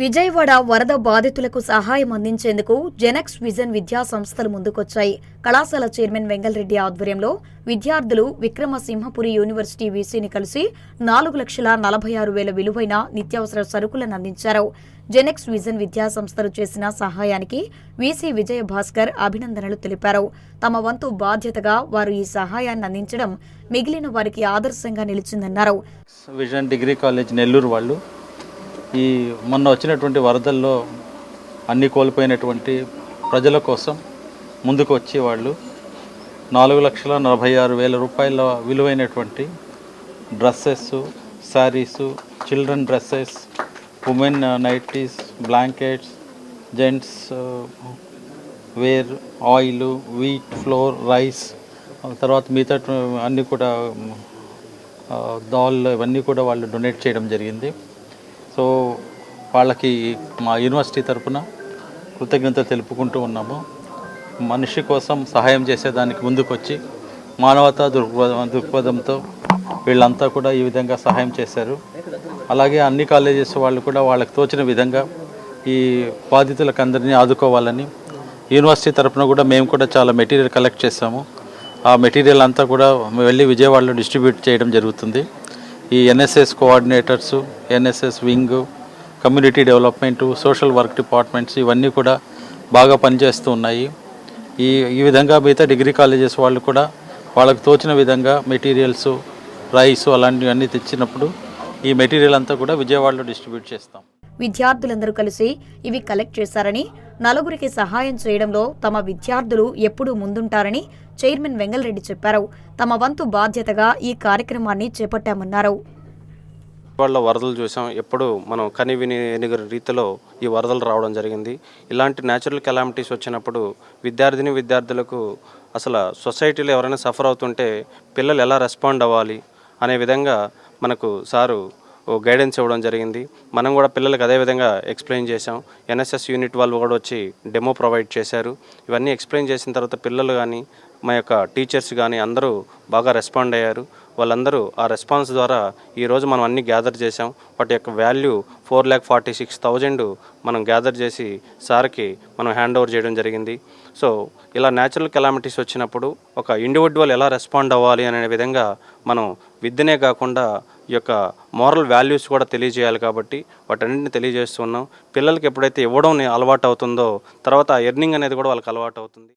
విజయవాడ వరద బాధితులకు సహాయం అందించేందుకు జెనక్స్ విజన్ విద్యా సంస్థలు ముందుకొచ్చాయి. కళాశాల చైర్మన్ వెంగళరెడ్డి ఆధ్వర్యంలో విద్యార్థులు విక్రమసింహపురి యూనివర్సిటీ వీసీని కలిసి నాలుగు లక్షల నలభై ఆరు వేల విలువైన నిత్యావసర సరుకులను అందించారు. జెనెక్స్ విజన్ విద్యా సంస్థలు చేసిన సహాయానికి వీసీ విజయ భాస్కర్ అభినందనలు తెలిపారు. తమ వంతు బాధ్యతగా వారు ఈ సహాయాన్ని అందించడం మిగిలిన వారికి ఆదర్శంగా నిలిచిందన్నారు. విజన్ డిగ్రీ కాలేజ్ నెల్లూరు వాళ్ళు ఈ మొన్న వచ్చినటువంటి వరదల్లో అన్నీ కోల్పోయినటువంటి ప్రజల కోసం ముందుకు వచ్చి వాళ్ళు నాలుగు లక్షల నలభై ఆరు వేల రూపాయల విలువైనటువంటి dresses saris children dresses women nighties blankets gents wear oil wheat flour rice తర్వాత మిగతా అన్నీ కూడా ఆ, దాల్ ఇవన్నీ కూడా వాళ్ళు డొనేట్ చేయడం జరిగింది. సో వాళ్ళకి మా యూనివర్సిటీ తరపున కృతజ్ఞత తెలుపుకుంటూ ఉన్నాము. మనిషి కోసం సహాయం చేసేదానికి ముందుకొచ్చి మానవతా దృక్పథం దృక్పథంతో వీళ్ళంతా కూడా ఈ విధంగా సహాయం చేశారు. అలాగే అన్ని కాలేజెస్ వాళ్ళు కూడా వాళ్ళకి తోచిన విధంగా ఈ బాధితులకు అందరినీ ఆదుకోవాలని యూనివర్సిటీ తరపున కూడా మేము కూడా చాలా మెటీరియల్ కలెక్ట్ చేసాము ఆ మెటీరియల్ అంతా కూడా వెళ్ళి విజయవాడలో డిస్ట్రిబ్యూట్ చేయడం జరుగుతుంది. ఈ NSS coordinators NSS wing community development social work departments ఇవన్నీ కూడా బాగా పనిచేస్తూ ఉన్నాయి. ఈ ఈ విధంగా మిగతా డిగ్రీ కాలేజెస్ వాళ్ళు కూడా వాళ్ళకు తోచిన విధంగా మెటీరియల్స్ రైస్ అలాంటివన్నీ తెచ్చినప్పుడు ఈ మెటీరియల్ అంతా కూడా విజయవాడలో డిస్ట్రిబ్యూట్ చేస్తాం. విద్యార్థులందరూ కలిసి ఇవి కలెక్ట్ చేశారని నలుగురికి సహాయం చేయడంలో తమ విద్యార్థులు ఎప్పుడూ ముందుంటారని చైర్మన్ వెంగళరెడ్డి చెప్పారు. తమ వంతు బాధ్యతగా ఈ కార్యక్రమాన్ని చేపట్టామన్నారు. వాళ్ళ వరదలు చూసాం. ఎప్పుడు మనం కని విని ఎనిగిన రీతిలో ఈ వరదలు రావడం జరిగింది. ఇలాంటి న్యాచురల్ కెలామిటీస్ వచ్చినప్పుడు విద్యార్థిని విద్యార్థులకు అసలు సొసైటీలో ఎవరైనా సఫర్ అవుతుంటే పిల్లలు ఎలా రెస్పాండ్ అవ్వాలి అనే విధంగా మనకు సారు గైడెన్స్ ఇవ్వడం జరిగింది. మనం కూడా పిల్లలకు అదే విధంగా ఎక్స్ప్లెయిన్ చేసాం ఎన్ఎస్ఎస్ యూనిట్ వాళ్ళు కూడా వచ్చి డెమో ప్రొవైడ్ చేశారు. ఇవన్నీ ఎక్స్ప్లెయిన్ చేసిన తర్వాత పిల్లలు కానీ మా యొక్క టీచర్స్ కానీ అందరూ బాగా రెస్పాండ్ అయ్యారు. వాళ్ళందరూ ఆ రెస్పాన్స్ ద్వారా ఈరోజు మనం అన్ని గ్యాదర్ చేసాం వాటి యొక్క value four lakh forty six thousand మనం గ్యాదర్ చేసి సార్కి మనం హ్యాండ్ ఓవర్ చేయడం జరిగింది. సో ఇలా న్యాచురల్ కెలామిటీస్ వచ్చినప్పుడు ఒక ఇండివిజువల్ ఎలా రెస్పాండ్ అవ్వాలి అనే విధంగా మనం విద్యనే కాకుండా ఈ యొక్క మోరల్ వాల్యూస్ కూడా తెలియజేయాలి కాబట్టి వాటన్నింటిని తెలియజేస్తున్నాం పిల్లలకి ఎప్పుడైతే ఇవ్వడం అలవాటు అవుతుందో తర్వాత ఎర్నింగ్ అనేది కూడా వాళ్ళకి అలవాటు అవుతుంది.